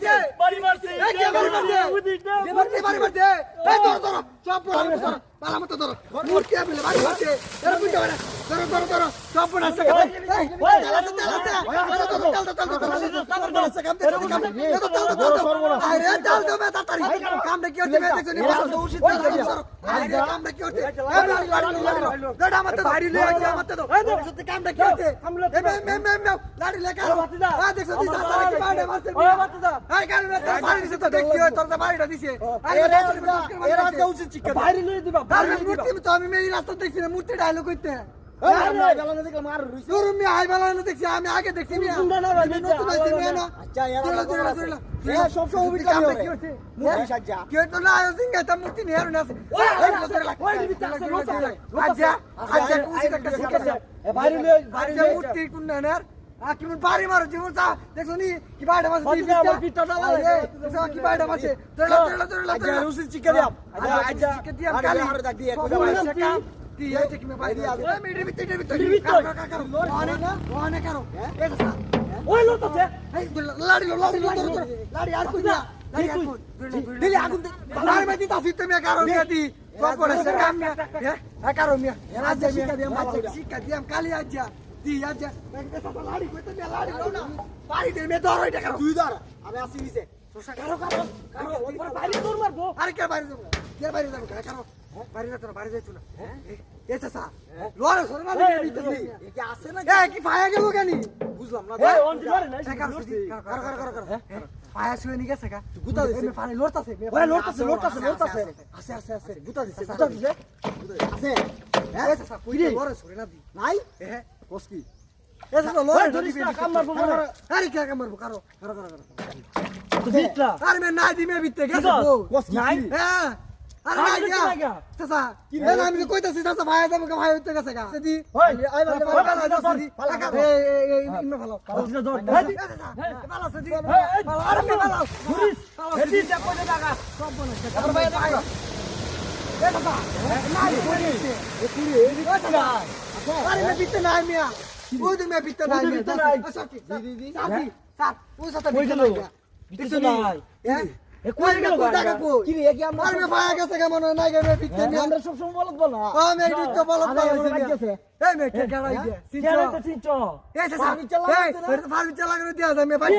দিছে বাড়ি মারছে এই কে বাড়ি মারছে কে মারছে বাড়ি মারছে এই ধরো ধরো সব পড়া ধরো পালা মতো ধরো মূর্তি আবিলে বাড়ি মারছে এর বুঝতে পারে ধরো ধরো ধরো সব পড়া আছে এই এই চালাতে চালাতে ধরো ধরো চাল দাও চাল দাও চাল দাও কাম চাল আরে চাল হচ্ছে দেখছ নি বাস উচিত আরে কাম দেখি হচ্ছে এই লাড়ি লাড়ি লে আজ মত দাও এই দেখছ তে কাম হচ্ছে? লাড়ি লে কারও আ দেখছ দি সাসা কি বাড়ে মারছে ওই বাতিদা। এই কারণ বাড়ি দিছে তো দেখছি ওই তোর বাড়িটা দিছে। এর আজকে উচিত শিক্ষা বাইরে লই দিবা। তার মূর্তি তো আমি রাস্তা দেখছি না মূর্তি ডায়লগ কইতে। আমি আগে দেখছি আচ্ছা, এরা চলো চলো আছে। চলো। এ, সব সময় অভিযোগ কাম হবে। কি হচ্ছে মূর্তি সাজ্জা। কি হতো না আয়ো সিংহা তা মূর্তি নিয়ে আর না আছে। ওই, ওই আছে, তোর লাগ ওই, দিবিতে আছে, লোক আছে, লোক আছে। আচ্ছা আচ্ছা আই- কুসি আই- একটা আই- শিখেছে এ, বাইরে লই, বাইরে আচ্ছা লই। মূর্তি কোন না না আ কি মন বাড়ি মারো জীবন চা। দেখছ নি? কি লাগে। তোরা তোরা তোরা কালি। আর দাগ দিয়ে সব কোথা ভাই? মনে আছে কাম তুই এই যে কি মে বাড়ি দিয়া এই মেডি ভিতরে মেডি ভিতরে কারও কারও কারও ওনে না ওনে কারও তো সা ওই লোক আছে এই লাড়ি লাড়ি লাড়ি আর কই না লাড়ি আর কই দিলি আগুন লাড়ি মে দিতা ফিতে মে কারও মে দি সব সে কাম মে হ্যাঁ কারও মে আজ শিক্ষা দিয়াম আজ শিক্ষা দিয়াম কালি আজ দি আজ লাড়ি কই তো লাড়ি লো না বাড়ি দে মে ধর ওইটা কারও তুই ধর, আমি আসি নিচে। কারও কারও কারও বাইরে দৌড় মারবো আরে কে বাইরে যাব কে বাইরে যাব কারও বাইরে যেত না বাইরে যেত না? এ চাচা লোয়ারে না দিবি ভিতরে এ কি আছে না? এ কি ফায়া গেল কেনি? বুঝলাম না। এই অন দিবারে না এ কারও কারও কারও কারও ফায়া শুয়ে নি গেছে কা গুতা দিছে। এ ফানি লড়তাছে ওই লড়তাছে, লড়তাছে, লড়তাছে। আছে আছে আছে গুতা দিছে, গুতা দিছে। আছে? এ চাচা কই লোয়ারে সরে না দি। নাই? এ কস কি? এ চাচা লোয়ারে ধরিস না, কাম মারবো আরে কে কে মারবো? কারও কারও কারও কারও। আরে মে না দি মে বিতে গেছে কস নাই? হ্যাঁ। আমি কইতাছি চাচা ভাই যাব ভাই হইতে গেছে গা সেদি ওই আই ভাই ভাই ভালো আছে সেদি এই এই এই ইমে ভালো বাতিদা দৌড় এই ভালো আছে সেদি ভালো আরে কে ভালো ধরিস হেডি দেখো যে টাকা সব বনে তারপর ভাই ভাই এ চাচা নাই মিয়া ওই দিন মে বিতে নাই বিতে নাই। সাথী ওই সাথে? নাই। হ্যাঁ কই গেল টাকা? কই কি রে, কি আমরা- আরে ভাই গেছে কেমন নাই গে মে বিতে মিয়া আমরা সবসময় বলত বল না। আমি এই তো বলো আরে, পাইছে আমার মিয়া লাগছে। এই মে কে গাড়াই দে সিনচো রে তো চিনছো এই চাচা ফার্মি চালা এই লাগছে ফার্মি চালা করে দিয়া যায় মে ভাই এ,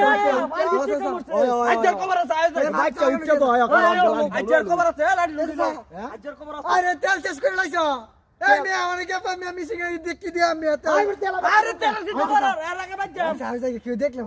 বাইরে দিতে কামড়ছে। ওই, ওই, ওই। আজ্জার খবর আছে, আজ্জার। এ, বাচ্চা উচ্চা তো হয়, ওই, এখন ওই, লাগবে, আজ্জার লাগবে। খবর আছে, লাড়ি লই দিলো। হ্যাঁ? খবর আছে। আরে তেল শেষ করে লাইছো এই মে আমারে কে দেখি দিয়া আরে, তেল আরে তেল আগে। আচ্ছা, আমি দেখলে